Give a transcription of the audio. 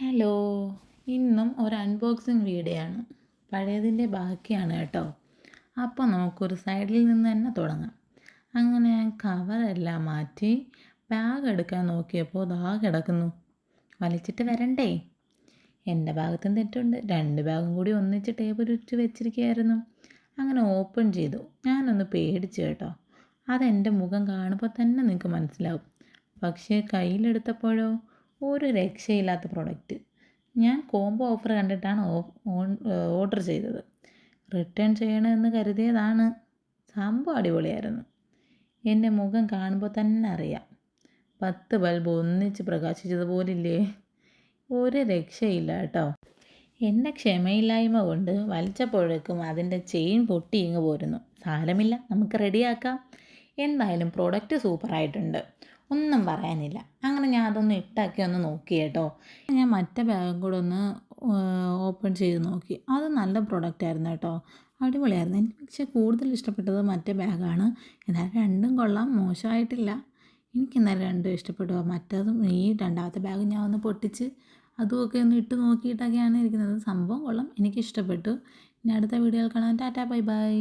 Hello. ഇന്നും ഒരു unboxing video ആണ് പഴയതിന്റെ ബാക്കിയാണ് കേട്ടോ. അപ്പോൾ നമുക്കൊരു സൈഡിൽ നിന്ന് തന്നെ തുടങ്ങാം. അങ്ങനെ ഞാൻ കവറെല്ലാം മാറ്റി ബാഗ് എടുക്കാൻ നോക്കിയപ്പോൾ ദാ കിടക്കുന്നു. വലിച്ചിട്ട് വരണ്ടേ? എന്റെ ഭാഗത്തും തെറ്റുണ്ട്. രണ്ട് ബാഗും കൂടി ഒന്നിച്ച് ടേബിൾ ഇട്ട് വെച്ചിരിക്കുകയായിരുന്നു. അങ്ങനെ ഓപ്പൺ ചെയ്തു. ഞാനൊന്ന് പേടിച്ചു കേട്ടോ. അതെന്റെ മുഖം കാണുമ്പോൾ തന്നെ നിങ്ങൾക്ക് മനസ്സിലാവും. പക്ഷേ കയ്യിലെടുത്തപ്പോഴോ ഒരു രക്ഷയില്ലാത്ത പ്രൊഡക്റ്റ് ഞാൻ കോംബോ ഓഫർ കണ്ടിട്ടാണ് ഓർഡർ ചെയ്തത്. റിട്ടേൺ ചെയ്യണമെന്ന് കരുതിയതാണ്. സംഭവം അടിപൊളിയായിരുന്നു. എന്റെ മുഖം കാണുമ്പോൾ തന്നെ അറിയാം. പത്ത് ബൾബ് ഒന്നിച്ച് പ്രകാശിച്ചതുപോലില്ലേ? ഒരു രക്ഷയില്ല കേട്ടോ. എന്റെ ക്ഷമയില്ലായ്മ കൊണ്ട് വലിച്ചപ്പോഴേക്കും അതിന്റെ ചെയിൻ പൊട്ടി ഇങ്ങ് പോരുന്നു. സാരമില്ല നമുക്ക് റെഡിയാക്കാം എന്തായാലും പ്രോഡക്റ്റ് സൂപ്പറായിട്ടുണ്ട് ഒന്നും പറയാനില്ല. അങ്ങനെ ഞാൻ അതൊന്ന് ഇട്ടാക്കി ഒന്ന് നോക്കി കേട്ടോ. ഞാൻ മറ്റേ ബാഗും കൂടെ ഒന്ന് ഓപ്പൺ ചെയ്ത് നോക്കി. അത് നല്ല പ്രൊഡക്റ്റ് ആയിരുന്നു കേട്ടോ. അടിപൊളിയായിരുന്നു. എനിക്ക് പക്ഷേ കൂടുതൽ ഇഷ്ടപ്പെട്ടത് മറ്റേ ബാഗാണ് എന്നാലും രണ്ടും കൊള്ളാം. മോശമായിട്ടില്ല. എനിക്ക് എന്നാലും രണ്ടും ഇഷ്ടപ്പെട്ടു മറ്റേതും ഈ രണ്ടാമത്തെ ബാഗ് ഞാൻ ഒന്ന് പൊട്ടിച്ച് അതുമൊക്കെ ഒന്ന് ഇട്ട് നോക്കിയിട്ടൊക്കെയാണ് ഇരിക്കുന്നത്. സംഭവം കൊള്ളാം. എനിക്ക് ഇഷ്ടപ്പെട്ടു. ഇനി അടുത്ത വീഡിയോയിൽ കാണാൻ ടാറ്റാ ബൈ ബൈ.